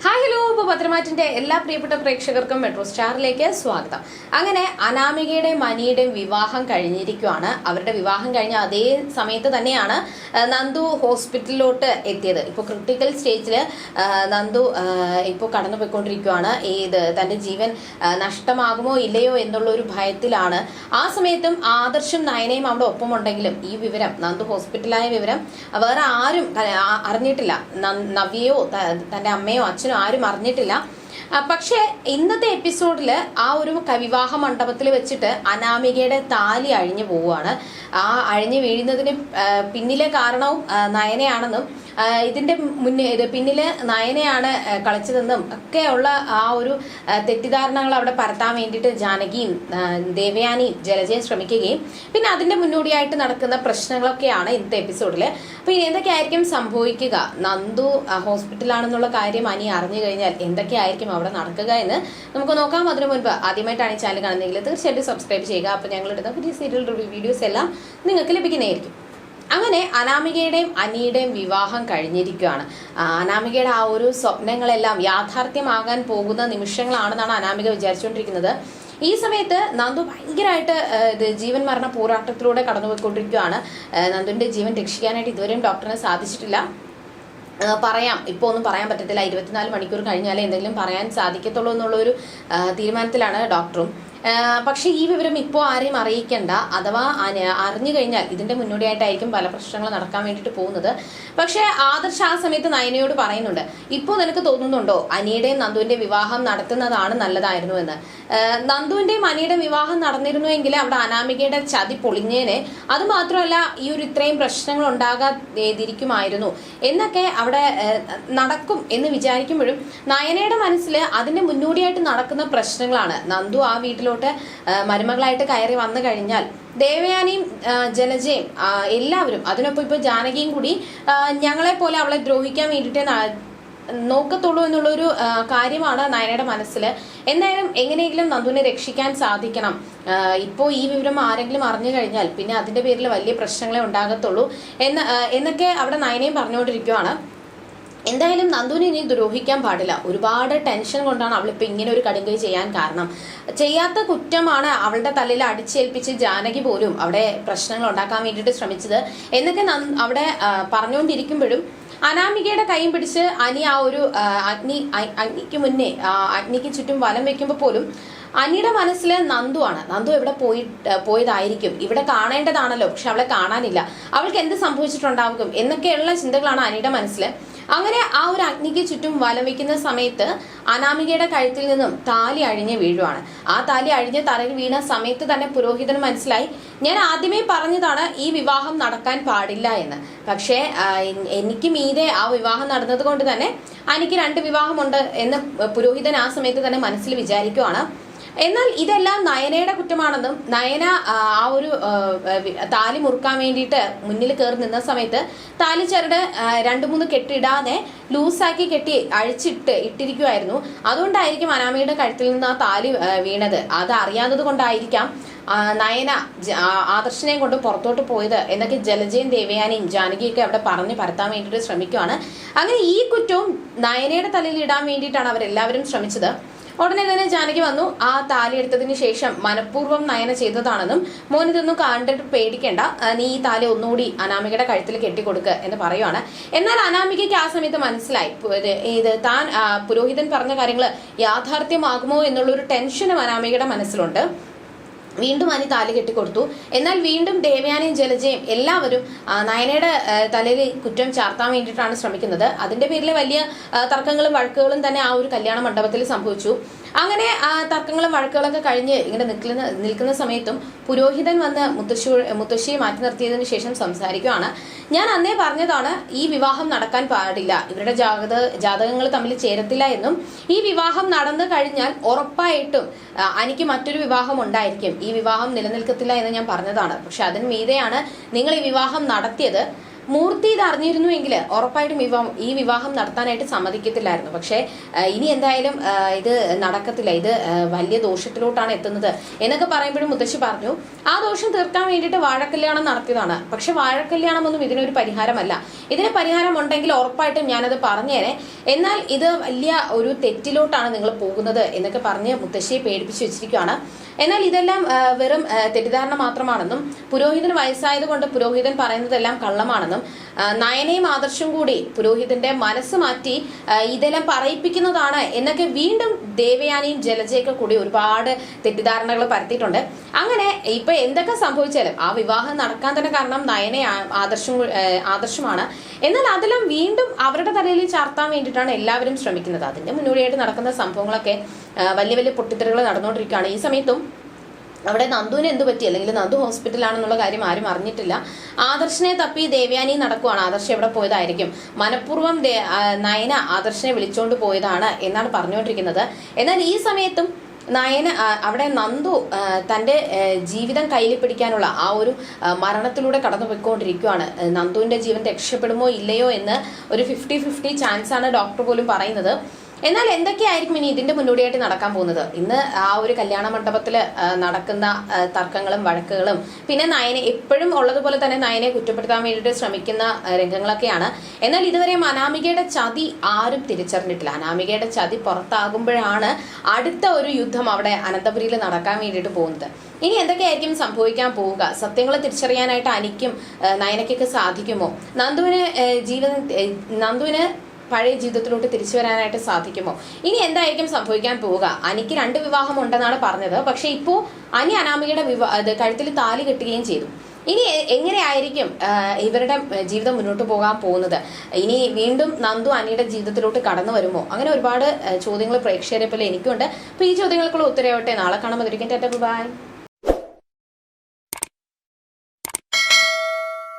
Hi hello. ഇപ്പോൾ പത്രമാറ്റിന്റെ എല്ലാ പ്രിയപ്പെട്ട പ്രേക്ഷകർക്കും മെട്രോ സ്റ്റാറിലേക്ക് സ്വാഗതം. അങ്ങനെ അനാമികയുടെയും മനിയുടെയും വിവാഹം കഴിഞ്ഞിരിക്കുകയാണ് അവരുടെ വിവാഹം കഴിഞ്ഞ അതേ സമയത്ത് തന്നെയാണ് നന്ദു ഹോസ്പിറ്റലിലോട്ട് എത്തിയത്. ഇപ്പോൾ ക്രിട്ടിക്കൽ സ്റ്റേജിൽ നന്ദു ഇപ്പോൾ കടന്നു പോയിക്കൊണ്ടിരിക്കുവാണ് ഏത് തന്റെ ജീവൻ നഷ്ടമാകുമോ ഇല്ലയോ എന്നുള്ള ഒരു ഭയത്തിലാണ്. ആ സമയത്തും ആദർശം നയനയും അവിടെ ഒപ്പമുണ്ടെങ്കിലും ഈ വിവരം നന്ദു ഹോസ്പിറ്റലായ വിവരം വേറെ ആരും അറിഞ്ഞിട്ടില്ല. നവിയോ നവ്യയോ തന്റെ അമ്മയോ അച്ഛനോ ആരും അറിഞ്ഞിട്ടില്ല. ആ, പക്ഷേ ഇന്നത്തെ എപ്പിസോഡിൽ ആ ഒരു വിവാഹ മണ്ഡപത്തിൽ വെച്ചിട്ട് അനാമികയുടെ താലി അഴിഞ്ഞു പോവുകയാണ്. ആ അഴിഞ്ഞു വീഴുന്നതിന് പിന്നിലെ കാരണവും നയനയാണെന്നും ഇതിന്റെ മുന്നേ പിന്നിൽ നയനയാണ് കളിച്ചതെന്നും ഒക്കെയുള്ള ആ ഒരു തെറ്റിദ്ധാരണകൾ അവിടെ പരത്താൻ വേണ്ടിയിട്ട് ജാനകിയും ദേവയാനിയും ജലജയും ശ്രമിക്കുകയും പിന്നെ അതിന്റെ മുന്നോടിയായിട്ട് നടക്കുന്ന പ്രശ്നങ്ങളൊക്കെയാണ് ഇന്നത്തെ എപ്പിസോഡിൽ അപ്പൊ ഇനി എന്തൊക്കെയായിരിക്കും സംഭവിക്കുക? നന്ദു ഹോസ്പിറ്റലാണെന്നുള്ള കാര്യം അനി അറിഞ്ഞു കഴിഞ്ഞാൽ എന്തൊക്കെയായിരിക്കും അവിടെ നടക്കുക എന്ന് നമുക്ക് നോക്കാം. അതിനു മുൻപ് ആദ്യമായിട്ടാണ് ഈ ചാനൽ കാണുന്നതെങ്കിൽ തീർച്ചയായിട്ടും സബ്സ്ക്രൈബ് ചെയ്യുക. അപ്പൊ ഞങ്ങളിടുന്ന പുതിയ സീരിയൽ റിവ്യൂ വീഡിയോസ് എല്ലാം നിങ്ങൾക്ക് ലഭിക്കുന്നതായിരിക്കും. അങ്ങനെ അനാമികയുടെയും അനിയുടെയും വിവാഹം കഴിഞ്ഞിരിക്കുകയാണ്. അനാമികയുടെ ആ ഒരു സ്വപ്നങ്ങളെല്ലാം യാഥാർത്ഥ്യമാകാൻ പോകുന്ന നിമിഷങ്ങളാണെന്നാണ് അനാമിക വിചാരിച്ചുകൊണ്ടിരിക്കുന്നത്. ഈ സമയത്ത് നന്ദു ഭയങ്കരമായിട്ട് ഇത് ജീവൻ മരണ പോരാട്ടത്തിലൂടെ കടന്നുപോയിക്കൊണ്ടിരിക്കുകയാണ്. നന്ദുവിന്റെ ജീവൻ രക്ഷിക്കാനായിട്ട് ഇതുവരെയും ഡോക്ടറിന് സാധിച്ചിട്ടില്ല. പറയാം. ഇപ്പോൾ ഒന്നും പറയാൻ പറ്റത്തില്ല. ഇരുപത്തിനാല് മണിക്കൂർ കഴിഞ്ഞാലേ എന്തെങ്കിലും പറയാൻ സാധിക്കത്തുള്ളൂ എന്നുള്ളൊരു തീരുമാനത്തിലാണ് ഡോക്ടറും. പക്ഷേ ഈ വിവരം ഇപ്പോൾ ആരെയും അറിയിക്കേണ്ട. അഥവാ അറിഞ്ഞു കഴിഞ്ഞാൽ ഇതിന്റെ മുന്നോടിയായിട്ടായിരിക്കും പല പ്രശ്നങ്ങൾ നടക്കാൻ വേണ്ടിയിട്ട് പോകുന്നത്. പക്ഷേ ആദർശ് ആ സമയത്ത് നയനയോട് പറയുന്നുണ്ട് ഇപ്പോൾ നിനക്ക് തോന്നുന്നുണ്ടോ അനിയുടെയും നന്ദുവിന്റെയും വിവാഹം നടത്തുന്നതാണ് നല്ലതായിരുന്നു എന്ന്? നന്ദുവിന്റെയും അനിയുടെയും വിവാഹം നടന്നിരുന്നുവെങ്കിൽ അവിടെ അനാമികയുടെ ചതി പൊളിഞ്ഞേനെ. അത് മാത്രമല്ല ഈ ഒരു ഇത്രയും പ്രശ്നങ്ങൾ ഉണ്ടാകാതിരിക്കുമായിരുന്നു. എന്നൊക്കെ അവിടെ നടക്കും എന്ന് വിചാരിക്കുമ്പോഴും നയനയുടെ മനസ്സിൽ അതിന്റെ മുന്നോടിയായിട്ട് നടക്കുന്ന പ്രശ്നങ്ങളാണ്. നന്ദു ആ വീട്ടിലോട്ട് മരുമകളായിട്ട് കയറി വന്നു കഴിഞ്ഞാൽ ദേവയാനിയും ജനജയും എല്ലാവരും അതിനൊപ്പം ഇപ്പോൾ ജാനകിയും കൂടി ഞങ്ങളെ പോലെ അവളെ ദ്രോഹിക്കാൻ വേണ്ടിയിട്ട് നോക്കത്തുള്ളൂ എന്നുള്ളൊരു കാര്യമാണ് നയനയുടെ മനസ്സിൽ എന്തായാലും എങ്ങനെയെങ്കിലും നന്ദുവിനെ രക്ഷിക്കാൻ സാധിക്കണം. ഇപ്പോൾ ഈ വിവരം ആരെങ്കിലും അറിഞ്ഞു കഴിഞ്ഞാൽ പിന്നെ അതിന്റെ പേരിൽ വലിയ പ്രശ്നങ്ങളെ ഉണ്ടാകത്തുള്ളൂ. എന്ന് എന്നൊക്കെ അവിടെ നയനയും പറഞ്ഞുകൊണ്ടിരിക്കുവാണ്. എന്തായാലും നന്ദുവിനെ ഇനി ദ്രോഹിക്കാൻ പാടില്ല. ഒരുപാട് ടെൻഷൻ കൊണ്ടാണ് അവളിപ്പോൾ ഇങ്ങനെ ഒരു കടുങ്കൈ ചെയ്യാൻ കാരണം. ചെയ്യാത്ത കുറ്റമാണ് അവളുടെ തലയിൽ അടിച്ചേൽപ്പിച്ച് ജാനകി പോലും അവിടെ പ്രശ്നങ്ങൾ ഉണ്ടാക്കാൻ വേണ്ടിയിട്ട് ശ്രമിച്ചത്. എന്നൊക്കെ നന്ദ- അവിടെ പറഞ്ഞുകൊണ്ടിരിക്കുമ്പോഴും അനാമികയുടെ കൈയും പിടിച്ച് അനി ആ ഒരു അഗ്നി അഗ്നിക്ക് മുന്നേ അഗ്നിക്ക് ചുറ്റും വലം വെക്കുമ്പോൾ പോലും അനിയുടെ മനസ്സിൽ നന്ദുവാണ് നന്ദു എവിടെ പോയി പോയതായിരിക്കും. ഇവിടെ കാണേണ്ടതാണല്ലോ പക്ഷെ അവളെ കാണാനില്ല. അവൾക്ക് എന്ത് സംഭവിച്ചിട്ടുണ്ടാകും എന്നൊക്കെയുള്ള ചിന്തകളാണ് അനിയുടെ മനസ്സിൽ അങ്ങനെ ആ ഒരു അഗ്നിക്ക് ചുറ്റും വലം വയ്ക്കുന്ന സമയത്ത് അനാമികയുടെ കഴുത്തിൽ നിന്നും താലി അഴിഞ്ഞ് വീഴുവാണ്. ആ താലി അഴിഞ്ഞ് തറയിൽ വീണ സമയത്ത് തന്നെ പുരോഹിതന് മനസ്സിലായി ഞാൻ ആദ്യമേ പറഞ്ഞതാണ് ഈ വിവാഹം നടക്കാൻ പാടില്ല എന്ന്. പക്ഷേ എനിക്ക് മീതെ ആ വിവാഹം നടന്നത് കൊണ്ട് തന്നെ എനിക്ക് രണ്ട് വിവാഹമുണ്ട് എന്ന് പുരോഹിതൻ ആ സമയത്ത് തന്നെ മനസ്സിൽ വിചാരിക്കുവാണ്. എന്നാൽ ഇതെല്ലാം നയനയുടെ കുറ്റമാണെന്നും നയന ആ, ഒരു താലി മുറുക്കാൻ വേണ്ടിയിട്ട് മുന്നിൽ കയറി നിന്ന സമയത്ത് താലി ചരട് രണ്ടു മൂന്ന് കെട്ടിടാതെ ലൂസാക്കി കെട്ടി അഴിച്ചിട്ട് ഇട്ടിരിക്കുമായിരുന്നു അതുകൊണ്ടായിരിക്കും അനാമയുടെ കഴുത്തിൽ നിന്ന് ആ താലി വീണത്. അത് അറിയാത്തത് കൊണ്ടായിരിക്കാം നയന ആദർശനെ കൊണ്ട് പുറത്തോട്ട് പോയത് എന്നൊക്കെ ജലജയും ദേവയാനിയും ജാനകിയൊക്കെ അവിടെ പറഞ്ഞ് പരത്താൻ വേണ്ടിയിട്ട് ശ്രമിക്കുകയാണ് അങ്ങനെ ഈ കുറ്റവും നയനയുടെ തലയിൽ ഇടാൻ വേണ്ടിയിട്ടാണ് അവരെല്ലാവരും ശ്രമിച്ചത്. ഉടനെ തന്നെ ജാനകി വന്നു. ആ താലി എടുത്തതിന് ശേഷം മനഃപൂർവം നയന ചെയ്തതാണെന്നും മോനിതൊന്നും കണ്ടിട്ട് പേടിക്കേണ്ട. നീ ഈ താലി ഒന്നുകൂടി അനാമികയുടെ കഴുത്തിൽ കെട്ടിക്കൊടുക്കുക എന്ന് പറയുവാണ്. എന്നാൽ അനാമികയ്ക്ക് ആ സമയത്ത് മനസ്സിലായി. ഇത് താൻ പുരോഹിതൻ പറഞ്ഞ കാര്യങ്ങൾ യാഥാർത്ഥ്യമാകുമോ എന്നുള്ളൊരു ടെൻഷനും അനാമികയുടെ മനസ്സിലുണ്ട്. വീണ്ടും അനി താലി കെട്ടിക്കൊടുത്തു എന്നാൽ വീണ്ടും ദേവയാനിയും ജലജയും എല്ലാവരും നയനയുടെ തലയിൽ കുറ്റം ചാർത്താൻ വേണ്ടിയിട്ടാണ് ശ്രമിക്കുന്നത്. അതിന്റെ പേരിൽ വലിയ തർക്കങ്ങളും വഴക്കുകളും തന്നെ ആ ഒരു കല്യാണ മണ്ഡപത്തിൽ സംഭവിച്ചു. അങ്ങനെ തർക്കങ്ങളും വഴക്കുകളൊക്കെ കഴിഞ്ഞ് ഇങ്ങനെ നിൽക്കുന്ന നിൽക്കുന്ന സമയത്തും പുരോഹിതൻ വന്ന് മുത്തശ്ശി മുത്തശ്ശിയെ മാറ്റി നിർത്തിയതിനു ശേഷം സംസാരിക്കുകയാണ്. ഞാൻ അന്നേ പറഞ്ഞതാണ് ഈ വിവാഹം നടക്കാൻ പാടില്ല. ഇവരുടെ ജാതക ജാതകങ്ങൾ തമ്മിൽ ചേരത്തില്ല എന്നും. ഈ വിവാഹം നടന്നു കഴിഞ്ഞാൽ ഉറപ്പായിട്ടും എനിക്ക് മറ്റൊരു വിവാഹം ഉണ്ടായിരിക്കും. ഈ വിവാഹം നിലനിൽക്കത്തില്ല എന്ന് ഞാൻ പറഞ്ഞതാണ്. പക്ഷെ അതിന് മീതെയാണ് നിങ്ങൾ ഈ വിവാഹം നടത്തിയത്. മൂർത്തി ഇത് അറിഞ്ഞിരുന്നുവെങ്കിൽ ഉറപ്പായിട്ടും വിവാഹം ഈ വിവാഹം നടത്താനായിട്ട് സമ്മതിക്കത്തില്ലായിരുന്നു. പക്ഷേ ഇനി എന്തായാലും ഇത് നടക്കത്തില്ല. ഇത് വലിയ ദോഷത്തിലോട്ടാണ് എത്തുന്നത് എന്നൊക്കെ പറയുമ്പോഴും മുത്തശ്ശി പറഞ്ഞു ആ ദോഷം തീർക്കാൻ വേണ്ടിയിട്ട് വാഴക്കല്യാണം നടത്തിയതാണ്. പക്ഷെ വാഴക്കല്യാണം ഒന്നും ഇതിനൊരു പരിഹാരമല്ല. ഇതിന് പരിഹാരം ഉണ്ടെങ്കിൽ ഉറപ്പായിട്ടും ഞാനത് പറഞ്ഞേനെ. എന്നാൽ ഇത് വലിയ ഒരു തെറ്റിലോട്ടാണ് നിങ്ങൾ പോകുന്നത് എന്നൊക്കെ പറഞ്ഞ് മുത്തശ്ശിയെ പേടിപ്പിച്ചു വെച്ചിരിക്കുകയാണ് എന്നാൽ ഇതെല്ലാം വെറും തെറ്റിദ്ധാരണ മാത്രമാണെന്നും പുരോഹിതന് വയസ്സായതുകൊണ്ട് പുരോഹിതൻ പറയുന്നതെല്ലാം കള്ളമാണെന്നും ആ, നയനയും ആദർശവും കൂടി പുരോഹിതന്റെ മനസ്സ് മാറ്റി ഇതെല്ലാം പറയിപ്പിക്കുന്നതാണ് എന്നൊക്കെ വീണ്ടും ദേവയാനിയും ജലജയൊക്കെ കൂടി ഒരുപാട് തെറ്റിദ്ധാരണകൾ പരത്തിയിട്ടുണ്ട്. അങ്ങനെ ഇപ്പൊ എന്തൊക്കെ സംഭവിച്ചാലും ആ വിവാഹം നടക്കാൻ തന്നെ കാരണം നയന ആദർശം ആദർശമാണ്. എന്നാൽ അതെല്ലാം വീണ്ടും അവരുടെ തലയിൽ ചാർത്താൻ വേണ്ടിയിട്ടാണ് എല്ലാവരും ശ്രമിക്കുന്നത്. അതിന്റെ മുന്നോടിയായിട്ട് നടക്കുന്ന സംഭവങ്ങളൊക്കെ വലിയ വലിയ പൊട്ടിത്തെറികൾ നടന്നുകൊണ്ടിരിക്കുകയാണ്. ഈ സമയത്തും അവിടെ നന്ദുവിന് എന്ത് പറ്റി? അല്ലെങ്കിൽ നന്ദു ഹോസ്പിറ്റലാണെന്നുള്ള കാര്യം ആരും അറിഞ്ഞിട്ടില്ല. ആദർശനെ തപ്പി ദേവ്യാനി നടക്കുവാണ്. ആദർശ് എവിടെ പോയതായിരിക്കും? മനഃപൂർവം നയന ആദർശനെ വിളിച്ചോണ്ട് പോയതാണ് എന്നാണ് പറഞ്ഞുകൊണ്ടിരിക്കുന്നത്. എന്നാൽ ഈ സമയത്തും നയന അവിടെ നന്ദു തന്റെ ജീവിതം കയ്യിൽ പിടിക്കാനുള്ള ആ ഒരു മരണത്തിലൂടെ കടന്നു പോയിക്കൊണ്ടിരിക്കുകയാണ് നന്ദുവിന്റെ ജീവൻ രക്ഷപ്പെടുമോ ഇല്ലയോ എന്ന് ഒരു ഫിഫ്റ്റി ഫിഫ്റ്റി ചാൻസ് ആണ് ഡോക്ടർ പോലും പറയുന്നത്. എന്നാൽ എന്തൊക്കെയായിരിക്കും ഇനി ഇതിന്റെ മുന്നോടിയായിട്ട് നടക്കാൻ പോകുന്നത്? ഇന്ന് ആ ഒരു കല്യാണ മണ്ഡപത്തിൽ നടക്കുന്ന തർക്കങ്ങളും വഴക്കുകളും പിന്നെ നയനെ എപ്പോഴും ഉള്ളതുപോലെ തന്നെ നയനെ കുറ്റപ്പെടുത്താൻ വേണ്ടിയിട്ട് ശ്രമിക്കുന്ന രംഗങ്ങളൊക്കെയാണ്. എന്നാൽ ഇതുവരെ അനാമികയുടെ ചതി ആരും തിരിച്ചറിഞ്ഞിട്ടില്ല. അനാമികയുടെ ചതി പുറത്താകുമ്പോഴാണ് അടുത്ത ഒരു യുദ്ധം അവിടെ അനന്തപുരിയിൽ നടക്കാൻ വേണ്ടിയിട്ട് പോകുന്നത്. ഇനി എന്തൊക്കെയായിരിക്കും സംഭവിക്കാൻ പോവുക? സത്യങ്ങൾ തിരിച്ചറിയാനായിട്ട് അനിക്കും നയനയ്ക്കൊക്കെ സാധിക്കുമോ? നന്ദുവിന് ജീവൻ നന്ദുവിന് പഴയ ജീവിതത്തിലോട്ട് തിരിച്ചു വരാനായിട്ട് സാധിക്കുമോ? ഇനി എന്തായിരിക്കും സംഭവിക്കാൻ പോവുക? അനിക്ക് രണ്ട് വിവാഹം ഉണ്ടെന്നാണ് പറഞ്ഞത്. പക്ഷെ ഇപ്പോ അനി അനാമികയുടെ വിവാഹ കഴുത്തിൽ താലി കെട്ടുകയും ചെയ്തു. ഇനി എങ്ങനെയായിരിക്കും ഇവരുടെ ജീവിതം മുന്നോട്ട് പോകാൻ പോകുന്നത്? ഇനി വീണ്ടും നന്ദു അനിയുടെ ജീവിതത്തിലോട്ട് കടന്നു വരുമോ? അങ്ങനെ ഒരുപാട് ചോദ്യങ്ങൾ പ്രേക്ഷകരെ പോലെ എനിക്കുണ്ട്. അപ്പൊ ഈ ചോദ്യങ്ങൾക്കുള്ള ഉത്തരവട്ടെ? നാളെ കാണാൻ മതിരിക്കും ടാറ്റ ബൈ.